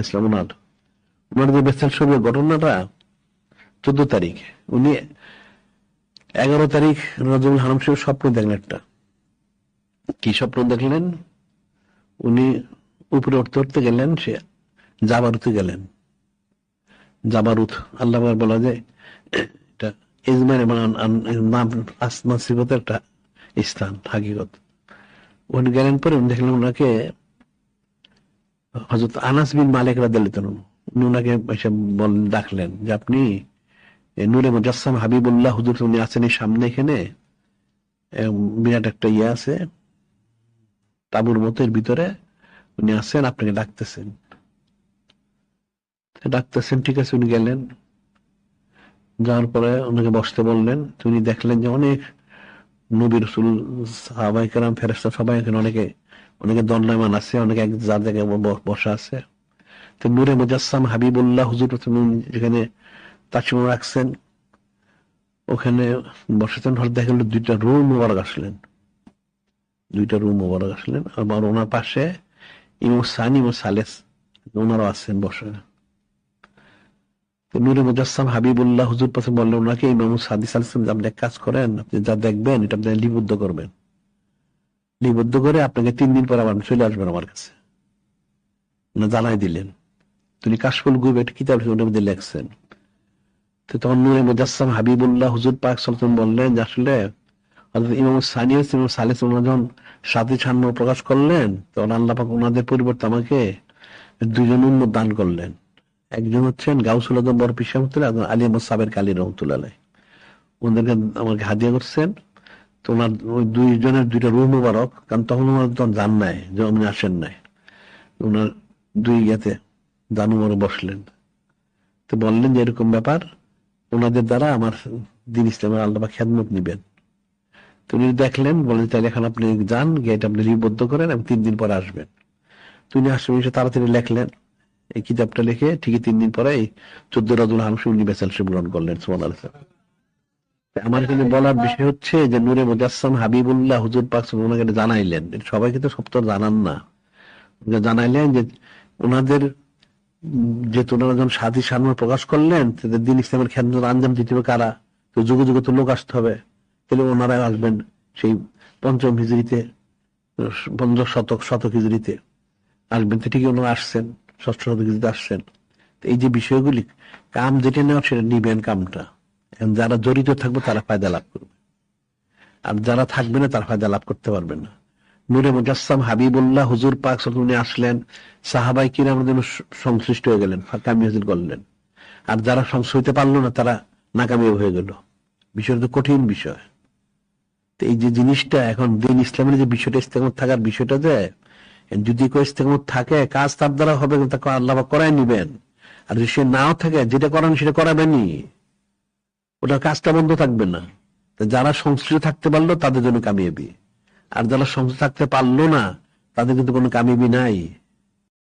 ইসলাম ওনার। ওনার যে বেসাল শরীরের ঘটনাটা চোদ্দ উনি এগারো তারিখ হারাম স্বপ্ন দেখলেন একটা। কি স্বপ্ন দেখলেন? উনি উপরে উঠতে উঠতে গেলেন, সে জাবারুতে গেলেন। জাবারুত, আল্লাহ বলা যায়, এটা আন- নাম সিফতের একটা স্থান হাকিগত উনি গেলেন পরে উনি দেখলেন ওনাকে হজরত আনাস বিন মালিক তাআলা উনি ওনাকে এসে ডাকলেন যে আপনি নূরে মুজাসসাম হাবিবুল্লাহ হুজুর উনি আছেন এই সামনে এখানে বিরাট একটা ইয়ে আছে, তাবুর মতো এর ভিতরে উনি আছেন, আপনাকে ডাকতেছেন। ডাকতেছেন, ঠিক আছে, উনি গেলেন। যাওয়ার পরে ওনাকে বসতে বললেন উনি দেখলেন যে অনেক নবী রসুল সাহাবাই কেরাম ফেরেস্তা সবাই এখানে অনেকে অনেকে দণ্ডায়মান আছে, অনেকে এক যার জায়গায় বসা আছে। তো নূরে মুজাসসাম হাবিবুল্লাহ হুজুর যেখানে তাচিম রাখছেন, ওখানে বসেছেন। হঠাৎ দেখা গেল দুইটা রুম মোবারক আসলেন। দুইটা রুম মোবারক আসলেন। আবার ওনার পাশে ইমু সানি ইমু সালেস ওনারাও আসছেন বসে। নূরে মুজাসসাম হাবিবুল্লাহ হুজুর পাশে বললেন, ওনাকে ইমাম সাদি সালিসাম আপনি এক কাজ করেন, আপনি যা দেখবেন, এটা আপনি লিপিবদ্ধ করবেন। লিপিবদ্ধ করে আপনাকে তিন দিন পর আবার চলে আসবেন আমার কাছে। না জানাই দিলেন। তিনি কাশফুল গুব একটা কিতাব ওটার মধ্যে লেখছেন। তো তখন নূরে মুজাসসাম হাবিবুল্লাহ হুজুর পাক সাল্লাম বললেন যে আসলে ইমাম সানি ইমাম সালিস ওনারা যখন সাথী ছান্ন প্রকাশ করলেন, তখন আল্লাহ পাক ওনাদের পরিবর্তে আমাকে দুইজন উন্মত দান করলেন। একজন হচ্ছেন গাউসুল আদম বর পিসামতুল্লাহ আলী আহমদ সাবের কালী রহমতুল্লাহ। ওনাদেরকে আমাকে হাদিয়া করছেন। তো ওনার ওই দুইজনের দুইটা রুম মোবারক, কারণ তখন ওনার তখন জান নাই, যে উনি আসেন নাই। ওনার দুই ইয়াতে জানুমারে বসলেন। তো বললেন যে এরকম ব্যাপার, ওনাদের দ্বারা আমার দিন ইসলামের আল্লাহ খেদমত নিবেন। তো উনি দেখলেন বলেন তাহলে এখন আপনি যান, গিয়ে এটা আপনি লিপিবদ্ধ করেন এবং তিন দিন পরে আসবেন। তো উনি আসবেন এসে তাড়াতাড়ি লেখলেন, এই কিতাবটা লিখে ঠিকই তিন দিন পরে চোদ্দ রাজুল হামসি উনি বেসাল গ্রহণ করলেন সুমান আমার এখানে বলার বিষয় হচ্ছে যে নূরে মুজাসসাম হাবিবুল্লাহ হুজুর পাক ওনাকে জানাইলেন। সবাইকে তো সব তো জানান না। জানাইলেন যে ওনাদের যেহেতু ওনারা যখন সাথী সারমা প্রকাশ করলেন তাদের দিন ইসলামের খেদমত আঞ্জাম দিতে হবে কারা? তো যুগে যুগে তো লোক আসতে হবে। তাহলে ওনারা আসবেন সেই পঞ্চম হিজড়িতে, পঞ্চম শতক শতক হিজড়িতে। আসবেন, তো ঠিকই ওনারা আসছেন, ষষ্ঠ শতক হিজড়িতে আসছেন। এই যে বিষয়গুলি, কাম যেটা নেওয়া সেটা নিবেন কামটা। যারা জড়িত থাকবে তারা ফায়দা লাভ করবে। আর যারা থাকবে না, তারা ফায়দা লাভ করতে পারবে না। নূরে মুজাসসাম হাবিবুল্লাহ হুজুর পাক উনি আসলেন, সাহাবাই যেন স- সংশ্লিষ্ট হয়ে গেলেন কামি হাজির করলেন। আর যারা সংস হইতে পারল না, তারা নাকামি হয়ে গেল। বিষয়টা তো কঠিন বিষয়। তো এই যে জিনিসটা, এখন দিন ইসলামের যে বিষয়টা, ইস্তেকামত থাকার বিষয়টা যে, যদি কেউ ইস্তেকামত থাকে, কাজ তার দ্বারা হবে তাকে আল্লাহ করাই নিবেন। আর যদি সে নাও থাকে, যেটা করান সেটা করাবেনই। ওটার কাজটা বন্ধ থাকবে না। যারা সংশ্লিষ্ট থাকতে পারল, তাদের জন্য কামিয়াবি। আর যারা সংশ্লিষ্ট থাকতে পারল না, তাদের কিন্তু কোনো কামিয়াবি নাই।